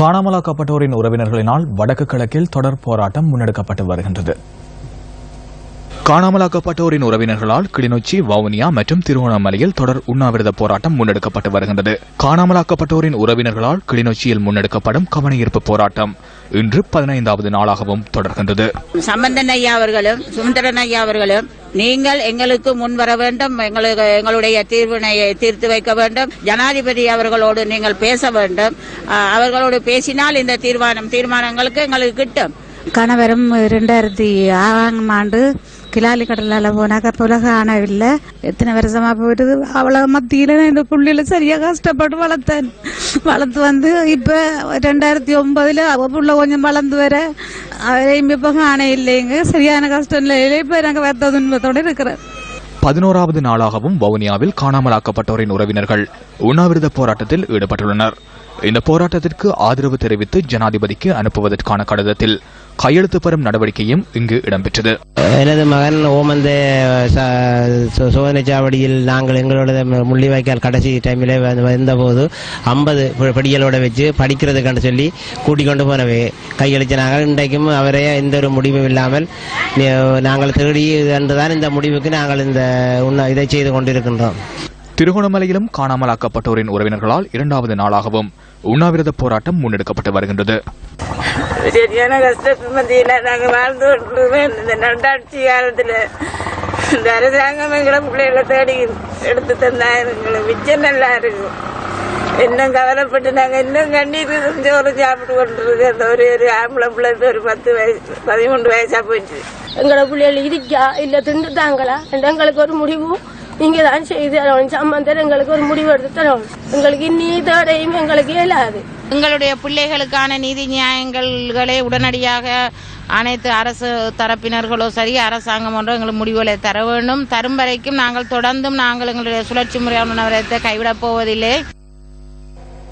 காணாமலாக்கப்பட்டோரின் உறவினர்களினால் வடக்கு கிழக்கில் தொடர் போராட்டம் முன்னெடுக்கப்பட்டு வருகின்றது. காணாமலாக்கப்பட்டோரின் உறவினர்களால் கிளிநொச்சி வவுனியா மற்றும் திருவண்ணாமலையில் தொடர் உண்ணாவிரத போராட்டம் முன்னெடுக்கப்பட்டு வருகின்றது. காணாமலாக்கப்பட்டோரின் உறவினர்களால் கிளிநொச்சியில் முன்னெடுக்கப்படும் கவனஈர்ப்பு போராட்டம் இன்று பதினைந்தாவது நாளாகவும் தொடர்கின்றது. சம்பந்தன் ஐயா அவர்களும் சுந்தரன் ஐயா அவர்களும் நீங்கள் எங்களுக்கு முன் வர வேண்டும். எங்களுக்கு எங்களுடைய தீர்வினையை தீர்த்து வைக்க வேண்டும். ஜனாதிபதி அவர்களோடு நீங்கள் பேச வேண்டும். அவர்களோடு பேசினால் இந்த தீர்மானம் தீர்மானங்களுக்கு எங்களுக்கு கிட்டும். கணவரும் ரெண்டாயிரத்தி ஆறாம் ஆண்டு கிளாலி கடலால் போனாக்க புலக இல்லை எத்தனை வருஷமா போயிட்டு அவ்வளோ மத்தியில் இந்த புள்ளியில் சரியாக கஷ்டப்பட்டு வளர்த்தேன் வளர்த்து வந்து இப்போ ரெண்டாயிரத்தி ஒன்பதுல அவ புள்ள கொஞ்சம் வளர்ந்து வர அவரையும் இப்போ காண இல்லைங்க சரியான கஷ்டம் இல்லை இப்போ நாங்கள் வருத்த துன்பத்தோடு இருக்கிறேன் பதினோராவது நாளாகவும் வவுனியாவில் காணாமலாக்கப்பட்டோரின் உறவினர்கள் உண்ணாவிரத போராட்டத்தில் ஈடுபட்டுள்ளனர் இந்த போராட்டத்திற்கு ஆதரவு தெரிவித்து ஜனாதிபதிக்கு அனுப்புவதற்கான கடிதத்தில் கையெழுத்து பெறும் நடவடிக்கையும் இங்கு இடம்பெற்றது. எனது மகன் ஓமந்த சோதனை சாவடியில் நாங்கள் எங்களோட முள்ளிவாய்க்கால் கடைசி டைமில் வந்தபோது ஐம்பது படிகளோட வச்சு படிக்கிறதுக்கான சொல்லி கூட்டிக் கொண்டு போனவே. நாங்கள் இன்றைக்கும் அவரே எந்த ஒரு முடிவும் இல்லாமல் நாங்கள் தேடி என்றுதான் இந்த முடிவுக்கு நாங்கள் இந்த இதை செய்து கொண்டிருக்கின்றோம். திருகோணமலையிலும் காணாமலாக்கப்பட்டோரின் உறவினர்களால் இரண்டாவது நாளாகவும் உண்ணாவிரத போராட்டம் முன்னெடுக்கப்பட்டு வருகின்றது. சரியான கஷ்டத்து மத்தியில நாங்கள் வாழ்ந்து கொண்டிருக்கோம் இந்த நண்டாட்சி காலத்தில் இந்த அரசாங்கம் எங்களை பிள்ளைகளை தேடி எடுத்து தந்தா எங்களை மிச்சம் நல்லா இருக்கும் இன்னும் கவலைப்பட்டு நாங்கள் இன்னும் கண்ணீர் சோறு சாப்பிட்டு கொண்டிருக்கோம் அந்த ஒரு ஒரு ஆம்பளை பிள்ளை ஒரு பத்து வயசு பதிமூன்று வயசாக போயிடுச்சு எங்களோட பிள்ளைகள் இருக்கா இல்லை திண்டுட்டாங்களா எங்களுக்கு ஒரு முடிவும் நீங்க தான் செய்து தரணும் சம்பந்தர் எங்களுக்கு ஒரு முடிவு எடுத்து தரணும் எங்களுக்கு இன்னி எங்களுக்கு இயலாது. எங்களுடைய பிள்ளைகளுக்கான நீதி நியாயங்களை உடனடியாக அனைத்து அரசு தரப்பினர்களோ சரி அரசாங்கம் ஒன்றும் எங்களுக்கு முடிவுகளை தர வேண்டும். தரும் வரைக்கும் நாங்கள் தொடர்ந்தும் நாங்கள் எங்களுடைய சுழற்சி முறையான கைவிடப் போவதில்லை.